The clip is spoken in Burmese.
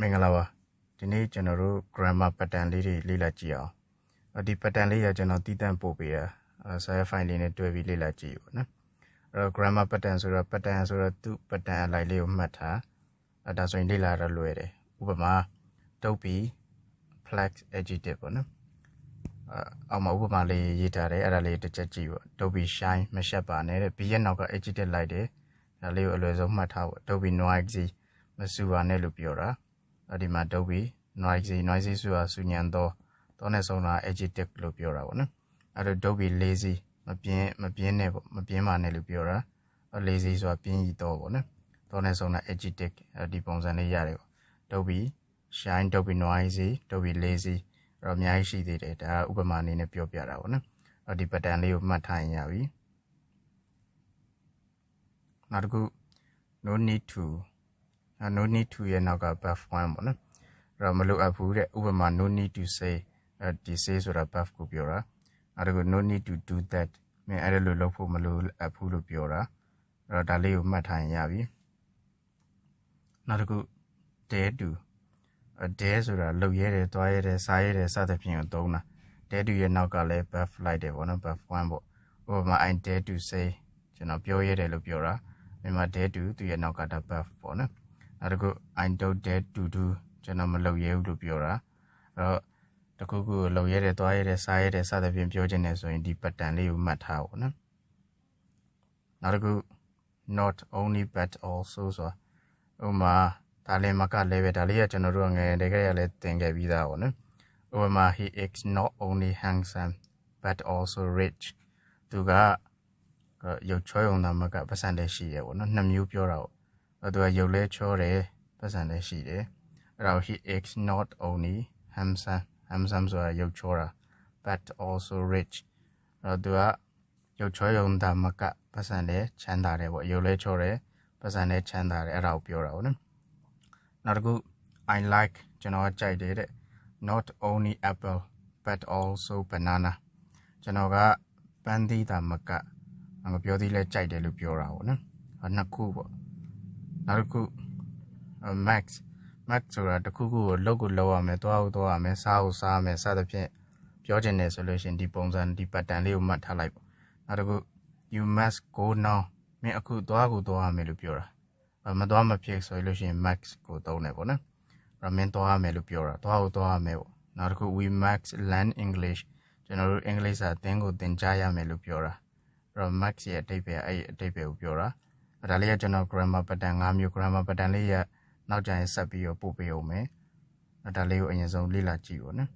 မင်္ဂလာပါဒီနေ့ကျွန်တော်တို့ grammar pattern လေးတွေလေ့လာကြည့်အောင်အဲ့ဒီ pattern လေးကကျွန်တော်တည်တံ့ပို့ပေးတာအဲဆာရ file လေးနဲ့တွဲပြီးလေ့လာကြည့်ပါနော်အဲ့တော့ grammar pattern ဆိုတော့ pattern ဆိုတော့သူ့ pattern အလိုက်လေးကိုမှတ်ထားအဲ့ဒါဆိုရင်လေ့လာရလွယ်တယ်ဥပမာတုတ်ပြီး flex adjective ပေါ့နော်အဲ့အောက်မှာဥပမာလေးရေးထားတယ်အဲ့ဒါလေးတစ်ချက်ကြည့်ပေါ့တုတ်ပြီး shine မရှက်ပါနဲ့တဲ့ b ရဲ့နောက်က adjective လိုက်တယ်ဒါလေးကိုအလွယ်ဆုံးမှတ်ထားပေါ့တုတ်ပြီး noisy မဆူပါနဲ့လို့ပြောတာ အဲ့ဒီမှာတုတ်ပြီး noisy noisy ဆိုတာဆူညံတော့တော့နဲ့ဆုံးတာ adjective လို့ပြောတာပေါ့နော်အဲ့တော့တုတ်ပြီး lazy မပြင်းမပြင်းနဲ့ပေါ့မပြင်းပါနဲ့လို့ပြောတာ lazy ဆိုတာပြင်းကြီးတော့ပေါ့နော်တော့နဲ့ဆုံးတာ adjective အဲ့ဒီပုံစံလေးရတယ်ပေါ့တုတ်ပြီး shine တုတ်ပြီး noisy တုတ်ပြီး lazy အဲ့တော့အများကြီးရှိသေးတယ်ဒါကဥပမာအနေနဲ့ပြောပြတာပေါ့နော်အဲ့ဒီ pattern လေးကိုမှတ်ထားရင်ရပြီနောက်တစ်ခု no need to no need to ရဲ့နောက်က buff 1ပေါ့နော်အဲ့တော့မလိုအပ်ဘူးတဲ့ဥပမာ no need to say အဲဒီ say ဆိုတာ buff ကိုပြောတာအဲ့ဒါက no need to do that မင်းအဲ့ဒါလိုလုပ်ဖို့မလိုအပ်ဘူးလို့ပြောတာအဲ့တော့ဒါလေးကိုမှတ်ထားရင်ရပြီနောက်တစ်ခု dare to အ dare ဆိုတာလုပ်ရဲတယ်တွားရဲတယ်စားရဲတယ်စသဖြင့်ကိုသုံးတာ dare to ရဲ့နောက်ကလည်း buff လိုက်တယ်ပေါ့နော် buff 1ပေါ့ဥပမာ I dare to say ကျွန်တော်ပြောရဲတယ်လို့ပြောတာမြန်မာ dare to သူရဲ့နောက်ကဒါ buff ပေါ့နော် နောက်တစ်ခု I don't dare to do ကျွန်တော်မလုပ်ရဲဘူးလို့ပြောတာအဲ့တော့တခုခုလုပ်ရဲတယ်တွားရဲတယ်စားရဲတယ်စသဖြင့်ပြောခြင်းနဲ့ဆိုရင်ဒီ pattern လေးကိုမှတ်ထားပါနော်နောက်တစ်ခု not only but also ဆိုတာဥပမာဒါလည်းမကလည်းပဲဒါလေးကကျွန်တော်တို့ငယ်တကယ်ရလဲသင်ခဲ့ပြီးသားပေါ့နော်ဥပမာ he is not only handsome but also rich သူကရုပ်ချောရုံသာမကပတ်စံလည်းရှိတယ်ပေါ့နော်နှစ်မျိုးပြောတာပေါ့အဲ သူကရုပ်လဲချောတယ်ပတ်စံလည်းရှိတယ်အဲ့တော့ he is not only handsome handsome ဆိုတာရုပ်ချောတာ but also rich အဲ့တော့သူကရုပ်ချောရုံသာမကပတ်စံလည်းချမ်းသာတယ်ပေါ့ရုပ်လဲချောတယ်ပတ်စံလည်းချမ်းသာတယ်အဲ့ဒါကိုပြောတာပေါ့နော်နောက်တစ်ခု I like ကျွန်တော်ကကြိုက်တယ်တဲ့ not only apple but also banana ကျွန်တော်ကပန်းသီးတာမကငါပြောသေးလဲကြိုက်တယ်လို့ပြောတာပေါ့နော်နှစ်ခုပေါ့ နောက်တစ်ခု max max ဆိုတာတစ်ခုခုကိုလုပ်ကိုလုပ်ရမယ်တွားကိုတွားရမယ်စားကိုစားရမယ်စသဖြင့်ပြောချင်တယ်ဆိုလို့ရှင်ဒီပုံစံဒီ pattern လေးကိုမှတ်ထားလိုက်ပေါ့နောက်တစ်ခု you must go now မင်းအခုတွားကိုတွားရမယ်လို့ပြောတာမတွားမဖြစ်ဆိုလို့ရှင် max ကိုသုံးတယ်ပေါ့နော်အဲ့မင်းတွားရမယ်လို့ပြောတာတွားကိုတွားရမယ်ပေါ့နောက်တစ်ခု we max learn english ကျွန်တော်တို့အင်္ဂလိပ်စာသင်ကိုသင်ကြားရမယ်လို့ပြောတာအဲ့တော့ max ရဲ့အတိတ်ပဲအဲ့အတိတ်ပဲကိုပြောတာအဲ့ ဒါလေးကကျွန်တော် grammar pattern ၅မျိုး grammar pattern လေးရနောက်ကျရင်ဆက်ပြီးတော့ပို့ပေးအောင်မယ်အဲ့ဒါလေးကိုအရင်ဆုံးလေ့လာကြည့်ပါနော်